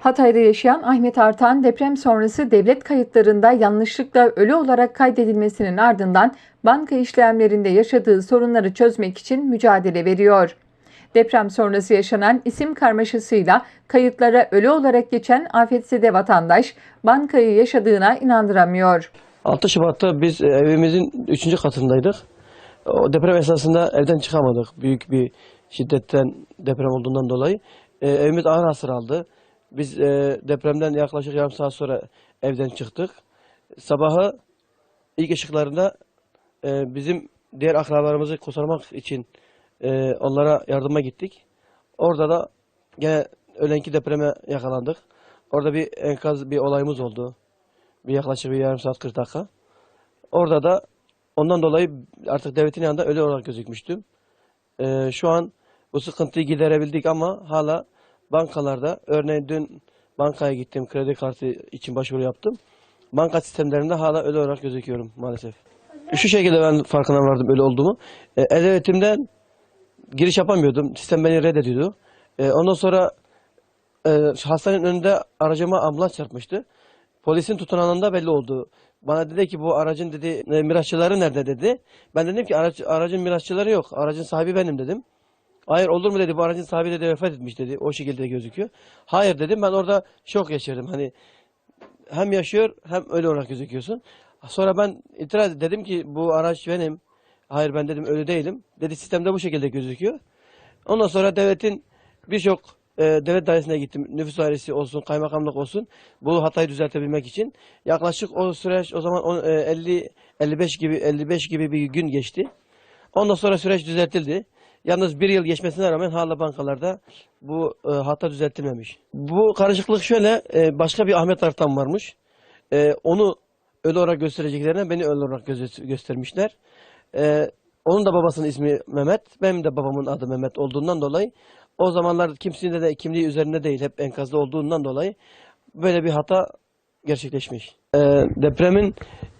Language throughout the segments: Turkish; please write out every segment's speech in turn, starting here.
Hatay'da yaşayan Ahmet Artan deprem sonrası devlet kayıtlarında yanlışlıkla ölü olarak kaydedilmesinin ardından banka işlemlerinde yaşadığı sorunları çözmek için mücadele veriyor. Deprem sonrası yaşanan isim karmaşasıyla kayıtlara ölü olarak geçen afetzede vatandaş bankayı yaşadığına inandıramıyor. 6 Şubat'ta biz e, evimizin 3. katındaydık. O deprem esnasında evden çıkamadık. Büyük bir şiddetten deprem olduğundan dolayı. E, evimiz ağır hasar aldı. Biz e, depremden yaklaşık yarım saat sonra evden çıktık. Sabahı ilk ışıklarında e, bizim diğer akrabalarımızı kurtarmak için e, onlara yardıma gittik. Orada da gene ölenki depreme yakalandık. Orada bir enkaz bir olayımız oldu. Bir yaklaşık bir yarım saat 40 dakika. Orada da ondan dolayı artık devletin yanında ölü olarak gözükmüştüm. Ee, şu an bu sıkıntıyı giderebildik ama hala bankalarda örneğin dün bankaya gittim kredi kartı için başvuru yaptım. Banka sistemlerinde hala ölü olarak gözüküyorum maalesef. Şu şekilde ben farkına vardım ölü olduğumu. Ee, E-Devletim'den giriş yapamıyordum. Sistem beni reddediyordu. Ee, ondan sonra e, hastanenin önünde aracıma ambulans çarpmıştı. Polisin tutanağında belli oldu. Bana dedi ki bu aracın dedi e, mirasçıları nerede dedi. Ben dedim ki aracın mirasçıları yok. Aracın sahibi benim dedim. Hayır olur mu dedi bu aracın sahibi dedi vefat etmiş dedi. O şekilde gözüküyor. Hayır dedim ben orada şok yaşadım. Hani hem yaşıyor hem ölü olarak gözüküyorsun. Sonra ben itiraz dedim ki bu araç benim. Hayır ben dedim ölü değilim. Dedi sistemde bu şekilde gözüküyor. Ondan sonra devletin birçok e, devlet dairesine gittim. Nüfus dairesi olsun, kaymakamlık olsun. Bu hatayı düzeltebilmek için. Yaklaşık o süreç o zaman on- e, 50 55 gibi 55 gibi bir gün geçti. Ondan sonra süreç düzeltildi. Yalnız bir yıl geçmesine rağmen hala bankalarda bu e, hata düzeltilmemiş. Bu karışıklık şöyle, e, başka bir Ahmet Artan varmış. E, onu ölü olarak göstereceklerine beni ölü olarak göze- göstermişler. E, onun da babasının ismi Mehmet, benim de babamın adı Mehmet olduğundan dolayı o zamanlar kimsinde de kimliği üzerinde değil, hep enkazda olduğundan dolayı böyle bir hata gerçekleşmiş. E, depremin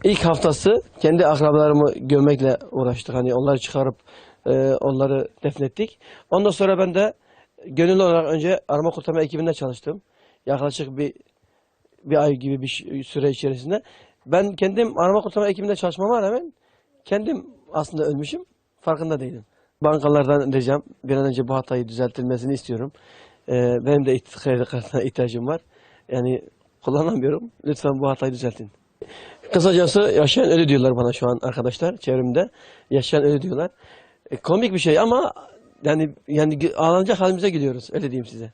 ilk haftası kendi akrabalarımı gömmekle uğraştık. Hani onları çıkarıp e, onları defnettik. Ondan sonra ben de gönüllü olarak önce arama kurtarma ekibinde çalıştım. Yaklaşık bir bir ay gibi bir süre içerisinde. Ben kendim arama kurtarma ekibinde çalışmama rağmen kendim aslında ölmüşüm. Farkında değilim. Bankalardan ricam bir an önce bu hatayı düzeltilmesini istiyorum. Ee, benim de kredi kartına ihtiyacım var. Yani kullanamıyorum. Lütfen bu hatayı düzeltin. Kısacası yaşayan ölü diyorlar bana şu an arkadaşlar çevremde. Yaşayan ölü diyorlar. E, komik bir şey ama yani yani ağlanacak halimize gülüyoruz. Öyle diyeyim size.